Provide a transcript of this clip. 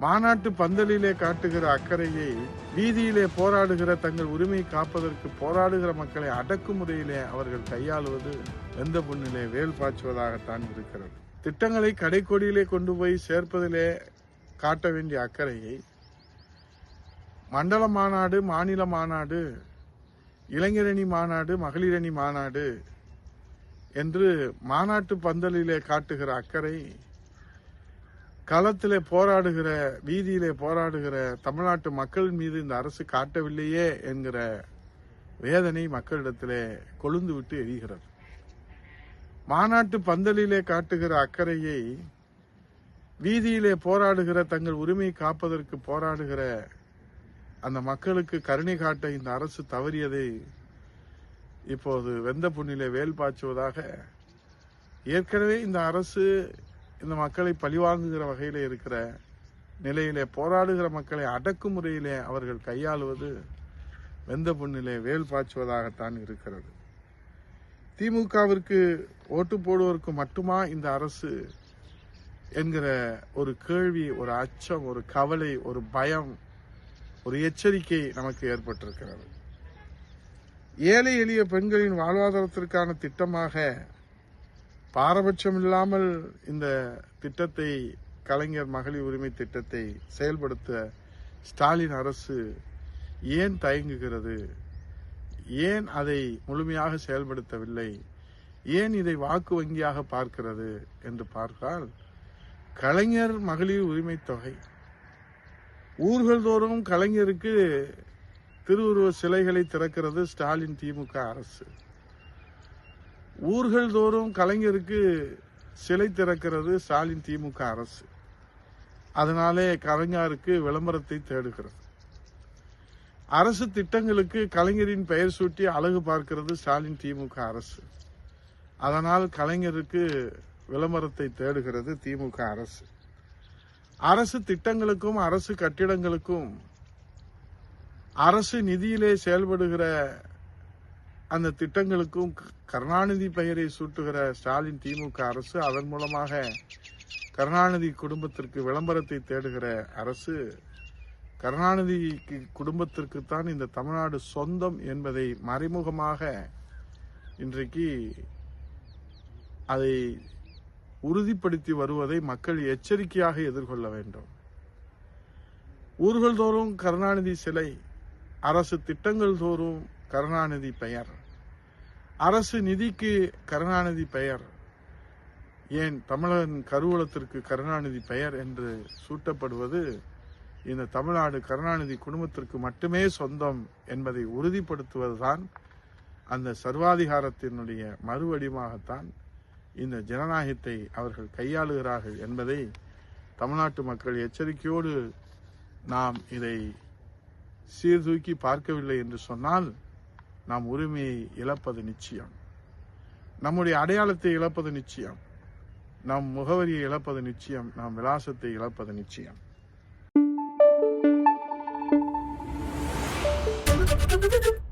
மாநாட்டு பந்தலிலே காட்டுகிற அக்கறையை வீதியிலே போராடுகிற தங்கள் உரிமை காப்பதற்கு போராடுகிற மக்களை அடக்குமுறையிலே அவர்கள் கையாளுவது எந்த பொண்ணிலே வேல் பாய்ச்சுவதாகத்தான் இருக்கிறது. திட்டங்களை கடைக்கோடியிலே கொண்டு போய் சேர்ப்பதிலே காட்ட வேண்டிய அக்கறையை மண்டல மாநாடு மாநில மாநாடு இளைஞரணி மாநாடு மகளிரணி மாநாடு என்று மாநாட்டு பந்தலிலே காட்டுகிற அக்கறை களத்திலே போராடுகிற வீதியிலே போராடுகிற தமிழ்நாட்டு மக்கள் மீது இந்த அரசு காட்டவில்லையே என்கிற வேதனை மக்களிடத்திலே கொழுந்து விட்டு எரிகிறது. மாநாட்டு பந்தலிலே காட்டுகிற அக்கறையை வீதியிலே போராடுகிற தங்கள் உரிமையை காப்பதற்கு போராடுகிற அந்த மக்களுக்கு கருணை காட்ட இந்த அரசு தவறியதை இப்போது வெந்த புண்ணிலே வேல் பாய்ச்சுவதாக ஏற்கனவே இந்த அரசு இந்த மக்களை பழிவாங்குகிற வகையில் இருக்கிற நிலையிலே போராடுகிற மக்களை அடக்குமுறையிலே அவர்கள் கையாளுவது வெந்த புண்ணிலே வேல் பாய்ச்சுவதாகத்தான் இருக்கிறது. திமுகவிற்கு ஓட்டு போடுவோருக்கு மட்டுமா இந்த அரசு என்கிற ஒரு கேள்வி ஒரு அச்சம் ஒரு கவலை ஒரு பயம் ஒரு எச்சரிக்கை நமக்கு ஏற்பட்டிருக்கிறது. ஏழை எளிய பெண்களின் வாழ்வாதாரத்திற்கான திட்டமாக பாரபட்சம் இல்லாமல் இந்த திட்டத்தை கலைஞர் மகளிர் உரிமை திட்டத்தை செயல்படுத்த ஸ்டாலின் அரசு ஏன் தயங்குகிறது? ஏன் அதை முழுமையாக செயல்படுத்தவில்லை? ஏன் இதை வாக்கு வங்கியாக பார்க்கிறது என்று பார்த்தால் கலைஞர் மகளிர் உரிமை தொகை. ஊர்கள் தோறும் கலைஞருக்கு திருவுருவ சிலைகளை திறக்கிறது ஸ்டாலின் திமுக அரசு. ஊர்கள் தோறும் கலைஞருக்கு சிலை திறக்கிறது ஸ்டாலின் திமுக அரசு. அதனாலே கலைஞருக்கு விளம்பரத்தை தேடுகிறது. அரசு திட்டங்களுக்கு கலைஞரின் பெயர் சூட்டி அழகு பார்க்கிறது ஸ்டாலின் திமுக அரசு. அதனால் கலைஞருக்கு விளம்பரத்தை தேடுகிறது திமுக அரசு. அரசு திட்டங்களுக்கும் அரசு கட்டிடங்களுக்கும் அரசு நிதியிலே செயல்படுகிற அந்த திட்டங்களுக்கும் கருணாநிதி பெயரை சூட்டுகிற ஸ்டாலின் திமுக அரசு அதன் மூலமாக கருணாநிதி குடும்பத்திற்கு விளம்பரத்தை தேடுகிற அரசு கருணாநிதி குடும்பத்திற்குத்தான் இந்த தமிழ்நாடு சொந்தம் என்பதை மறைமுகமாக இன்றைக்கு அதை உறுதிப்படுத்தி வருவதை மக்கள் எச்சரிக்கையாக எதிர்கொள்ள வேண்டும். ஊர்கள் தோறும் கருணாநிதி சிலை அரசு திட்டங்கள் தோறும் கருணாநிதி பெயர். அரசு நிதிக்கு கருணாநிதி பெயர். ஏன் தமிழன் கருவூலத்திற்கு கருணாநிதி பெயர் என்று சூட்டப்படுவது இந்த தமிழ்நாடு கருணாநிதி குடும்பத்திற்கு மட்டுமே சொந்தம் என்பதை உறுதிப்படுத்துவதுதான் அந்த சர்வாதிகாரத்தினுடைய மறுவடிவமாகத்தான் இந்த ஜனநாயகத்தை அவர்கள் கையாளுகிறார்கள் என்பதை தமிழ்நாட்டு மக்கள் எச்சரிக்கையோடு நாம் இதை சீர்தூக்கி பார்க்கவில்லை என்று சொன்னால் நாம் உரிமையை இழப்பது நிச்சயம். நம்முடைய அடையாளத்தை இழப்பது நிச்சயம். நம் முகவரியை இழப்பது நிச்சயம். நாம் விலாசத்தை இழப்பது நிச்சயம். Thank you.